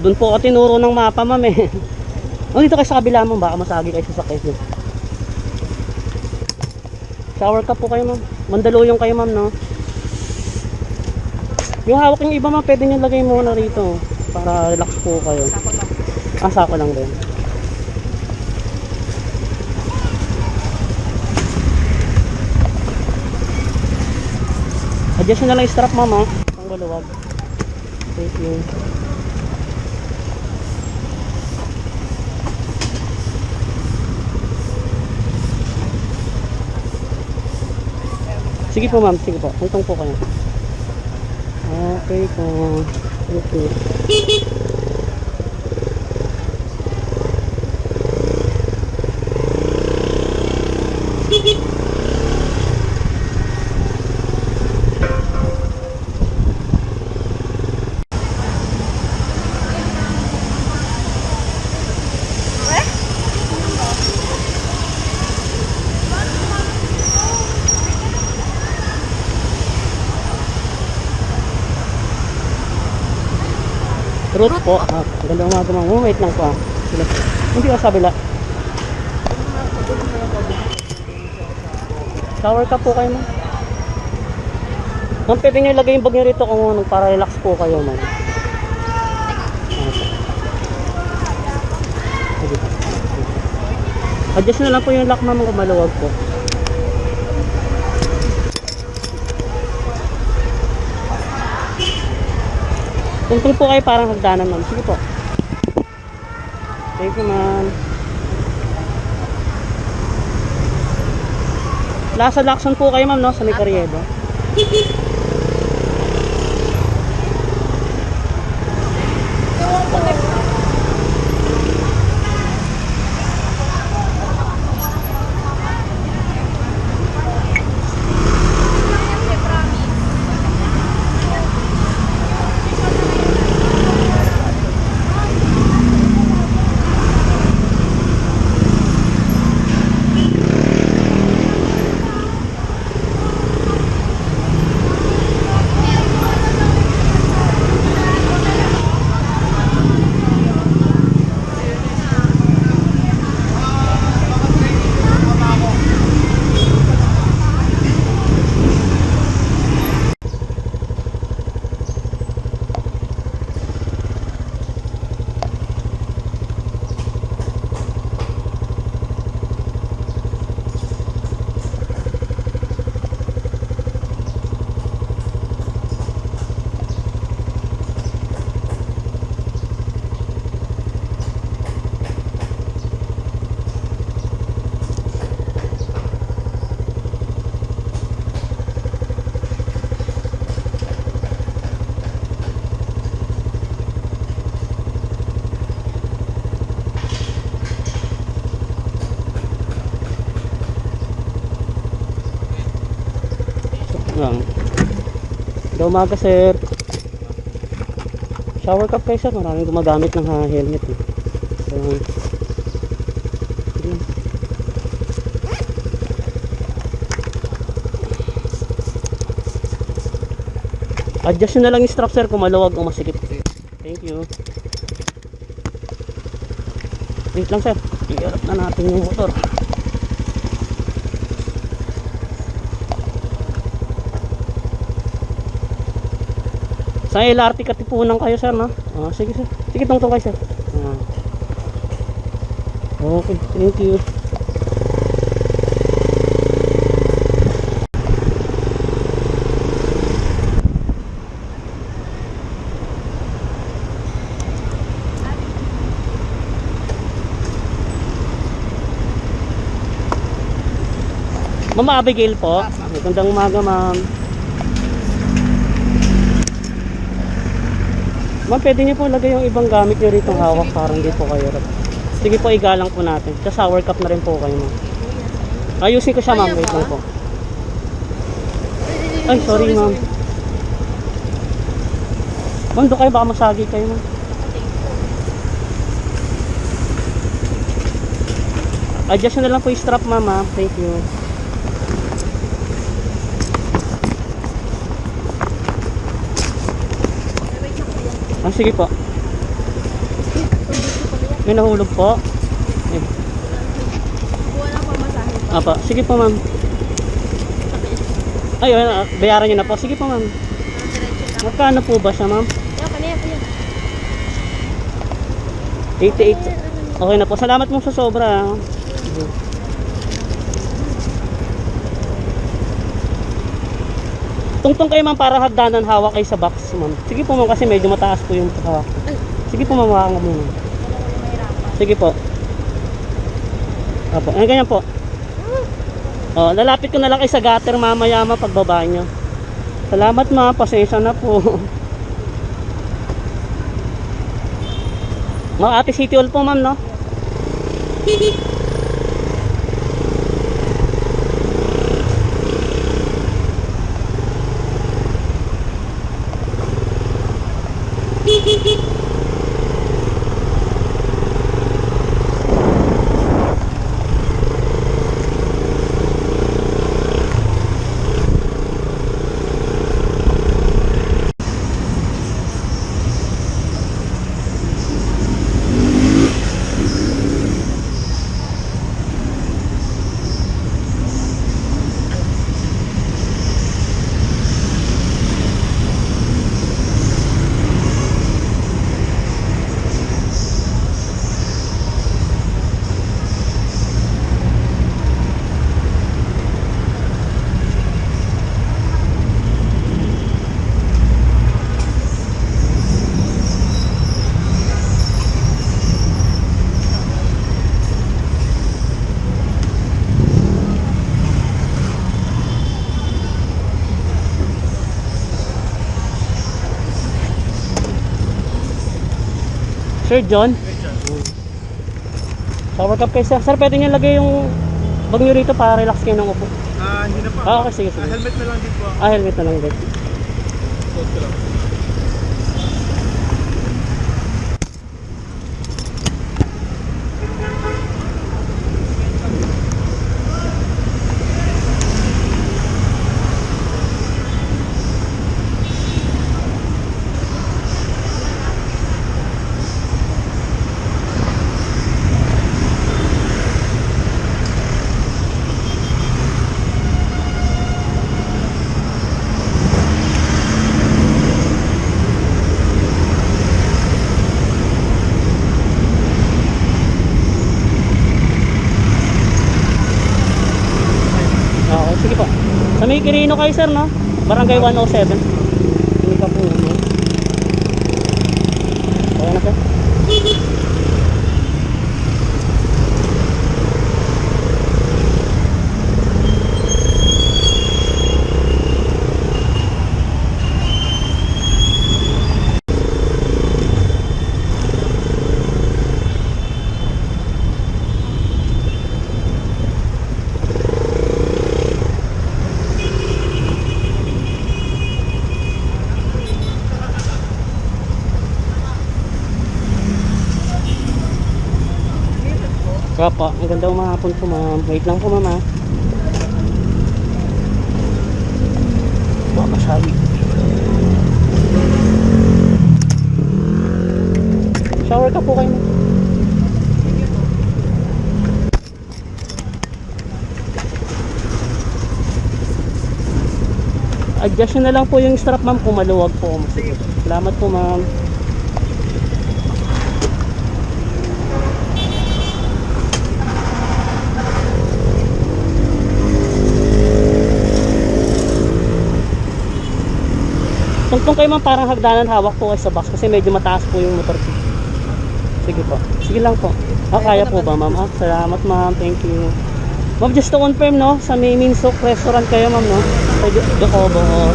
Doon po ako tinuro ng mapa, ma'am eh. Oh, dito kayo sa kabila, ma'am. Baka masagi kayo sa sakay niyo. Shower cup po kayo, ma'am. Mandaluyong kayo, ma'am, no? Yung hawak yung iba, ma'am, pwede nyo lagay muna rito. Para relax po kayo. Sako lang. Ah, sako lang din. Adjust nyo na lang yung strap, ma'am, ha? Ang maluwag. Thank you. Sige po, ma'am. Sige po. Hintong po kayo. Okay po. Thank. Root po. Ah, umaga ma'am. Oh, wait lang po ah. Hindi ka sa kabila. Shower cup po kayo ma'am. Ma'am, pwede nyo ilagay yung bag nyo rito kung ano, para relax po kayo ma'am. Ah. Adjust na lang po yung lock ma'am kung maluwag po. Tungkol po kayo parang hagdanan ma'am. Sige po. Thank you ma'am. Lasa Lacson po kayo ma'am no sa may Carriedo. Lang. Ganda umaga sir. Shower cup kayo sir. Maraming gumagamit ng ha, helmet eh. So. Adjust na lang yung strap sir kung maluwag o masikip. Thank you. Wait lang sir. I-arap na natin yung motor. Sa LRT katipunan kayo sir no? Ah, sige sir. Sige tungtong kayo sir. Ah. Okay, thank you. Ma'am Abigail po. Magandang umaga ma'am. Ma'am, pwede niyo po lagay yung ibang gamit niyo rito hawak para hindi po kayo rap. Sige po, igalang po natin. Sa shower cup na rin po kayo, ma'am. Ayusin ko siya, ma'am. Wait lang po. Ay, sorry, ma'am. Ma'am, doon kayo. Baka masagi kayo, ma'am. Adjust na lang po yung strap, ma'am. ha. Thank you. Ah, sige po. May nahulog po. Eh, Kuha lang po masahe. Apa, sige po ma'am. Ayun, ah, bayaran niyo na po. Sige po ma'am. Magkano po ba siya ma'am? Yan, kanina yun. 88. Okay na po. Salamat mo sa sobra. ah. Tungtong kayo ma'am para hagdanan hawak kayo sa box ma'am. Sige po ma'am kasi medyo mataas po yung hawak. Sige po ma'am, hawakan mo ma'am. Sige po. Apo, ayun ganyan po. Oh, lalapit ko na lang kayo sa gutter mamaya ma pagbaba nyo. Salamat ma, pasensya na po. Mga ate City Hall po ma'am no? Sir John? Cup kayo sir. Sir, pwede niyo lagay yung bag niyo rito para relax kayo ng upo. Ah, hindi na po. Ah, okay, sige, sige. Ah, helmet na lang din po. Ah, helmet na lang din. Suot ko lang. Ah, Okay, sige po. Sa may Quirino kayo sir, no? Barangay 107. Hindi ka po yun. Okay na sir? Kaya po, ang ganda umahapon po ma'am. Wait lang po ma'am ha. Baka masabi. Shower ka po kayo. Adjust na lang po yung strap ma'am kung maluwag po. Salamat po ma'am. Tungtong kayo ma'am parang hagdanan hawak po kayo sa box kasi medyo mataas po yung motor ko. Sige po. Sige lang po. Ah, kaya po ba ma'am? Ah, salamat ma'am. Thank you. Ma'am, just to confirm no, sa may Minsok restaurant kayo ma'am no? Sa Docobo. oh.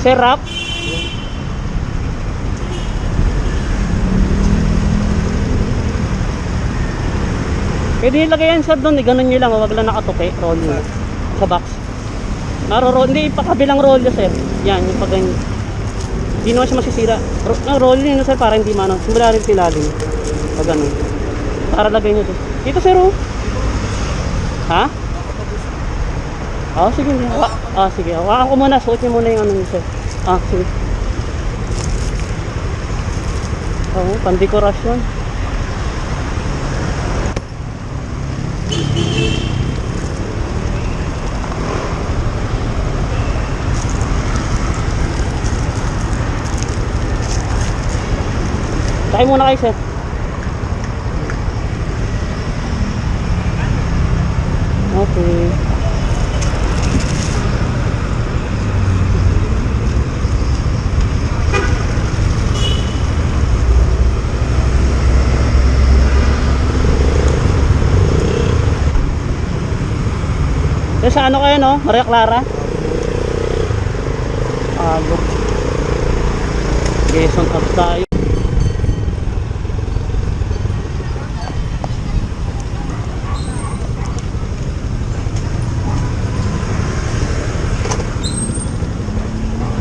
Sir Rap? Pwede ilagay yan sir doon, eh. ganun nyo lang, wag lang nakatuki, roll nyo. Sa box. Maro hindi ipakabilang roll nyo sir. Yan, yung pag ganyan. Hindi naman siya masisira. Ro no, roll nyo sir para hindi mano. Simula rin silalim. Pag ganun. Para lagay nyo doon. Dito sir oh. Ha? Ah, sige. Wa ah, sige. Hawakan ko muna. Suot niyo muna yung ano sir. Ah, sige. Oo, pandekorasyon. Tayo muna kayo, sir. Okay. Yung sa ano kayo no? Maria Clara? Ago. Quezon up tayo. Hindi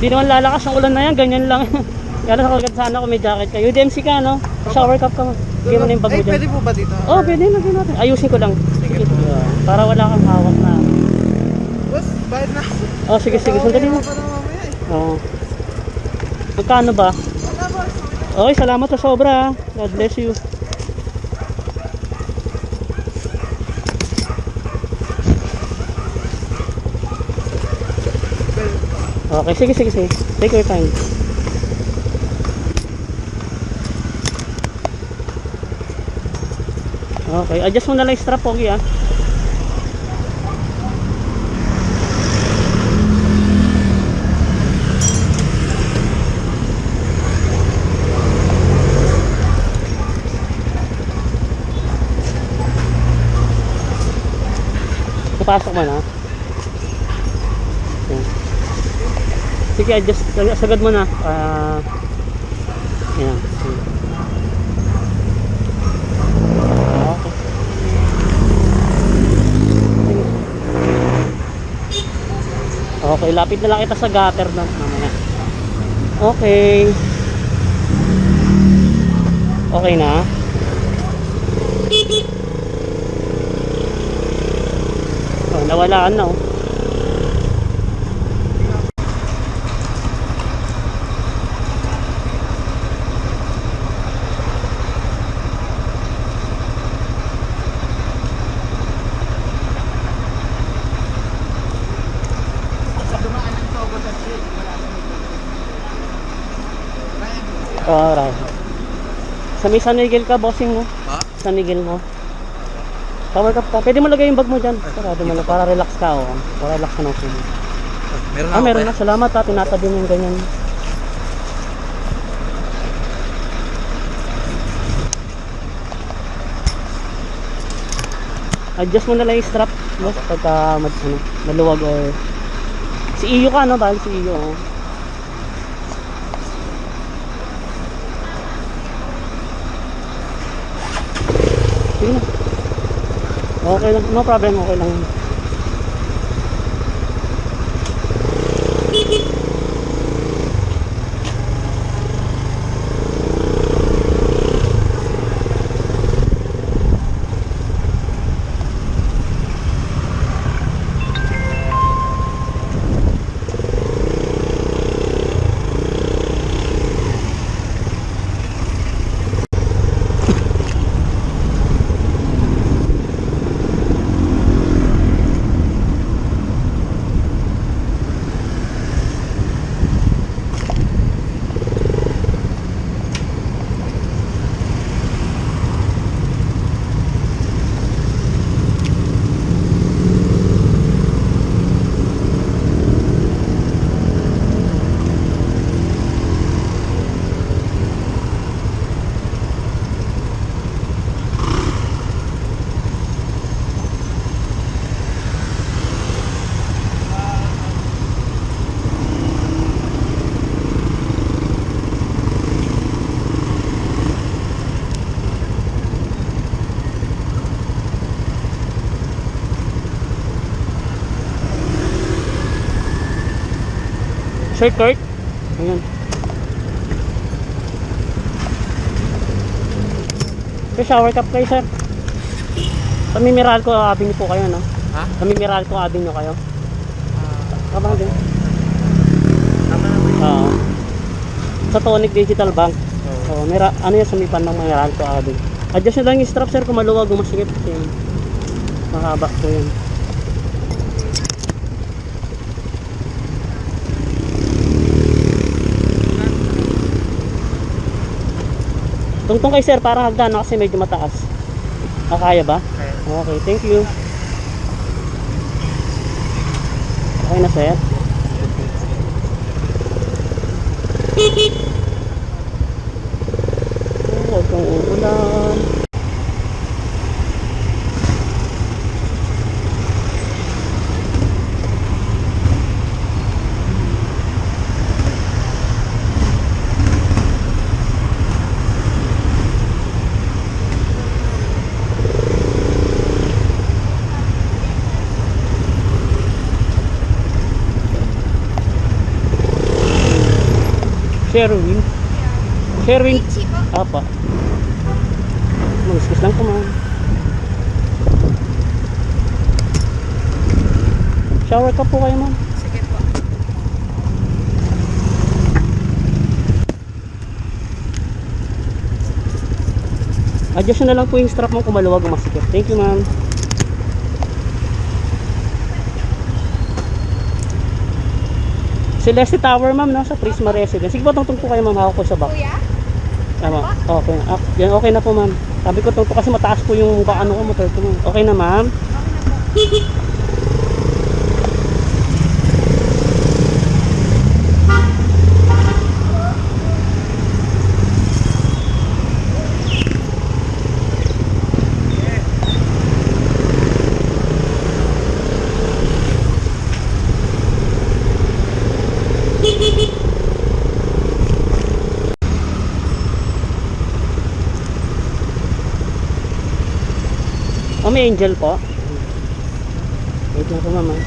naman lalakas ang ulan na yan, ganyan lang. Kaya sa kagad sana kung may jacket kayo. UDMC ka no? Shower cap ka mo. Bigyan mo na yung bag mo Ay, dyan. pwede po ba dito? Oh, pwede lagyan natin. Ayusin ko lang. Sige. Para wala kang hawak na. Bayad na. Oh, sige, sige. Sandali mo. Eh. Oo. Magkano ba? Okay, salamat sa sobra. ah. God bless you. Okay, sige, sige, sige. Take your time. Okay, adjust mo na lang yung strap, Pogi, ah. Napasok mo na. Yan. Sige, adjust. Sagad mo na. Ah. yan. Okay. Okay, lapit na lang kita sa gutter na mamaya. Okay. Okay na? Oh, nawalaan na oh. Alright. Sa may San Miguel ka, bossing mo. Ha? San Miguel mo. Power cup ka. Pwede mo lagay yung bag mo dyan. Sarado mo na para relax ka. Oh. Para relax ka ng sumo. Meron Ah, meron na. Salamat ha. Tinatabi mo yung ganyan. Adjust mo na lang yung strap. No? Pagka ano, maluwag or... Si Iyo ka, no? Bali si Iyo. Oh. Okay lang. No problem. Okay lang. Sir Kurt. Ayan. Sir, shower cup kayo, sir. Kami Meralco Avenue po kayo, no? Ha? Kami Meralco Avenue kayo. Kabang din. Tama na ba Oo. sa Tonic Digital Bank. Oo. So, mera, ano yan, sumipan ng mga Meralco Avenue. Adjust nyo lang yung strap, sir, kung maluwag. Kasi mahaba po yun. Tungtong kay sir, parang hagdan no? kasi medyo mataas. Ah, kaya ba? Okay. Thank you. Okay na sir. Oh, Sherwin. Sherwin. Apa. Magisgis lang ma'am. Shower ka po kayo ma'am. Sige po. Adjust na lang po yung strap mo kung maluwag o masikip. Thank you ma'am. Celeste Tower ma'am no? sa Prisma Residence. Sige po tungtong po kayo ma'am. Hawak ko sa back. Kuya? Tama. Okay. Ah, yan, okay na po ma'am. Sabi ko tungtong kasi mataas po yung baka ano ko motor ko ma'am. Okay na ma'am. Okay na po. may angel po. Wait lang po ma'am. ah.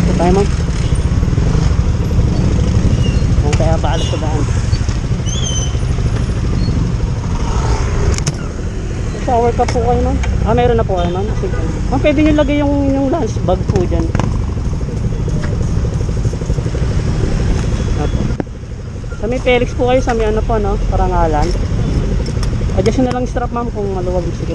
Ito tayo ma'am. Ang kaya paalas sa daan. Shower cup po kayo ma'am. Ah, meron na po kayo ma'am. Sige. Ma'am, pwede nyo lagay yung, yung lunch bag po dyan. Sa may Felix po kayo, sa may ano po, no? Parangalan. Adjust na lang yung strap, ma'am, kung maluwag. Sige.